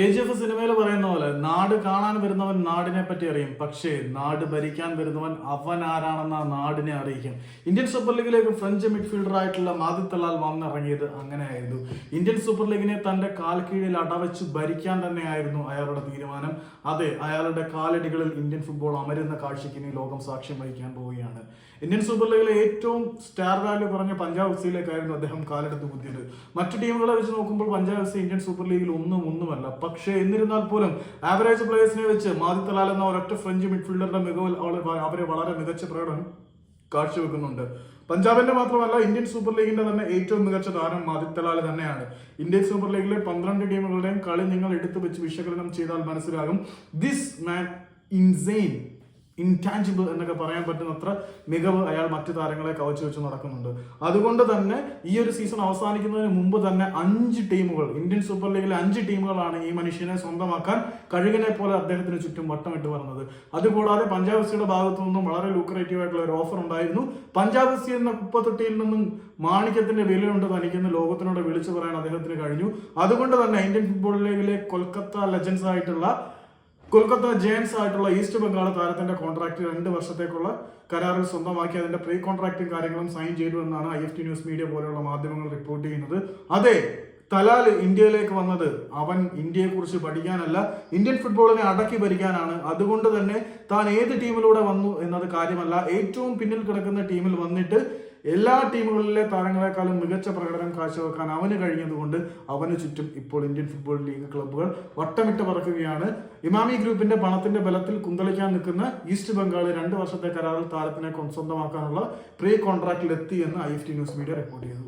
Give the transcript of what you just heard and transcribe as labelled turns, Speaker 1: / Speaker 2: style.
Speaker 1: K G F സിനിമയിൽ പറയുന്ന പോലെ നാട് കാണാൻ വരുന്നവൻ നാടിനെ പറ്റി അറിയും. പക്ഷേ നാട് ഭരിക്കാൻ വരുന്നവൻ അവൻ ആരാണെന്ന നാടിനെ അറിയിക്കും. ഇന്ത്യൻ സൂപ്പർ ലീഗിലേക്ക് ഫ്രഞ്ച് മിഡ്ഫീൽഡർ ആയിട്ടുള്ള മാദി തലാൽ വന്നിറങ്ങിയത് അങ്ങനെയായിരുന്നു. ഇന്ത്യൻ സൂപ്പർ ലീഗിനെ തന്റെ കാൽ കീഴിൽ അടവച്ച് ഭരിക്കാൻ തന്നെയായിരുന്നു അയാളുടെ തീരുമാനം. അതെ അയാളുടെ കാലടികളിൽ ഇന്ത്യൻ ഫുട്ബോൾ അമരുന്ന കാഴ്ചയ്ക്ക് ഇനി ലോകം സാക്ഷ്യം വഹിക്കാൻ പോവുകയാണ്. ഇന്ത്യൻ സൂപ്പർ ലീഗിലെ ഏറ്റവും സ്റ്റാർ വാല്യൂ പറഞ്ഞ പഞ്ചാബ് എഫ്സിയിലേക്കായിരുന്നു അദ്ദേഹം കാലെടുത്ത് കുത്തിയത്. മറ്റു ടീമുകളെ വെച്ച് നോക്കുമ്പോൾ Punjab F C Indian super ലീഗിൽ ഒന്നും ഒന്നുമല്ല. പക്ഷേ എന്നിരുന്നാൽ പോലും ആവറേജ് പ്ലേയേഴ്സിനെ വെച്ച് മാതി തലാൽ എന്ന ഒരൊറ്റ ഫ്രഞ്ച് മിഡ്ഫീൽഡറുടെ മികവിൽ അവരെ വളരെ മികച്ച പ്രകടനം കാഴ്ചവെക്കുന്നുണ്ട്. പഞ്ചാബിന്റെ മാത്രമല്ല ഇന്ത്യൻ സൂപ്പർ ലീഗിന്റെ തന്നെ ഏറ്റവും മികച്ച താരം മാദിക് തലാൽ തന്നെയാണ്. ഇന്ത്യൻ സൂപ്പർ ലീഗിലെ പന്ത്രണ്ട് ടീമുകളുടെയും കളി നിങ്ങൾ എടുത്തു വെച്ച് വിശകലനം ചെയ്താൽ മനസ്സിലാകും. ദിസ് മാൻ ഇൻസെയിൻ ഇൻടാഞ്ചിബിൾ എന്നൊക്കെ പറയാൻ പറ്റുന്നത്ര മികവ് അയാൾ മറ്റു താരങ്ങളെ കവച്ചു വെച്ച് നടക്കുന്നുണ്ട്. അതുകൊണ്ട് തന്നെ ഈ ഒരു സീസൺ അവസാനിക്കുന്നതിന് മുമ്പ് തന്നെ അഞ്ച് ടീമുകൾ ഇന്ത്യൻ സൂപ്പർ ലീഗിലെ അഞ്ച് ടീമുകളാണ് ഈ മനുഷ്യനെ സ്വന്തമാക്കാൻ കഴുകനെ പോലെ അദ്ദേഹത്തിന് ചുറ്റും വട്ടമിട്ട് പറഞ്ഞത് അതുകൂടാതെ പഞ്ചാബ് സിയുടെ ഭാഗത്തു നിന്നും വളരെ ലൂക്രേറ്റീവ് ആയിട്ടുള്ള ഒരു ഓഫർ ഉണ്ടായിരുന്നു. പഞ്ചാബ് സി എന്ന കുപ്പത്തൊട്ടിയിൽ നിന്നും മാണിക്യത്തിന്റെ വിലയുണ്ട് തനിക്കെന്ന് ലോകത്തിനോട് വിളിച്ചു പറയാൻ അദ്ദേഹത്തിന് കഴിഞ്ഞു. അതുകൊണ്ട് തന്നെ ഇന്ത്യൻ ഫുട്ബോൾ ലീഗിലെ കൊൽക്കത്ത ലെജൻസ് ആയിട്ടുള്ള കൊൽക്കത്ത ജയൻസ് ആയിട്ടുള്ള ഈസ്റ്റ് ബംഗാൾ താരത്തിന്റെ കോൺട്രാക്ട് രണ്ട് വർഷത്തേക്കുള്ള കരാറിൽ സ്വന്തമാക്കി അതിന്റെ പ്രീ കോൺട്രാക്റ്റും കാര്യങ്ങളും സൈൻ ചെയ്തു എന്നാണ് I F T news media പോലെയുള്ള മാധ്യമങ്ങൾ റിപ്പോർട്ട് ചെയ്യുന്നത്. അതെ തലാൽ ഇന്ത്യയിലേക്ക് വന്നത് അവൻ ഇന്ത്യയെ കുറിച്ച് പഠിക്കാനല്ല ഇന്ത്യൻ ഫുട്ബോളിനെ അടക്കി ഭരിക്കാനാണ്. അതുകൊണ്ട് തന്നെ താൻ ഏത് ടീമിലൂടെ വന്നു എന്നത് കാര്യമല്ല. ഏറ്റവും പിന്നിൽ കിടക്കുന്ന ടീമിൽ വന്നിട്ട് എല്ലാ ടീമുകളിലെ താരങ്ങളെക്കാളും മികച്ച പ്രകടനം കാഴ്ചവെക്കാൻ അവന് കഴിഞ്ഞതുകൊണ്ട് അവന് ചുറ്റും ഇപ്പോൾ ഇന്ത്യൻ ഫുട്ബോൾ ലീഗ് ക്ലബ്ബുകൾ വട്ടമിട്ട് പറക്കുകയാണ്. ഇമാമി ഗ്രൂപ്പിന്റെ പണത്തിന്റെ ബലത്തിൽ കുന്തളിക്കാൻ നിൽക്കുന്ന ഈസ്റ്റ് ബംഗാൾ രണ്ട് വർഷത്തെ കരാറിൽ താരത്തിനെ സ്വന്തമാക്കാനുള്ള പ്രീ കോൺട്രാക്റ്റിൽ എത്തി എന്ന് I F T news media report ചെയ്തു.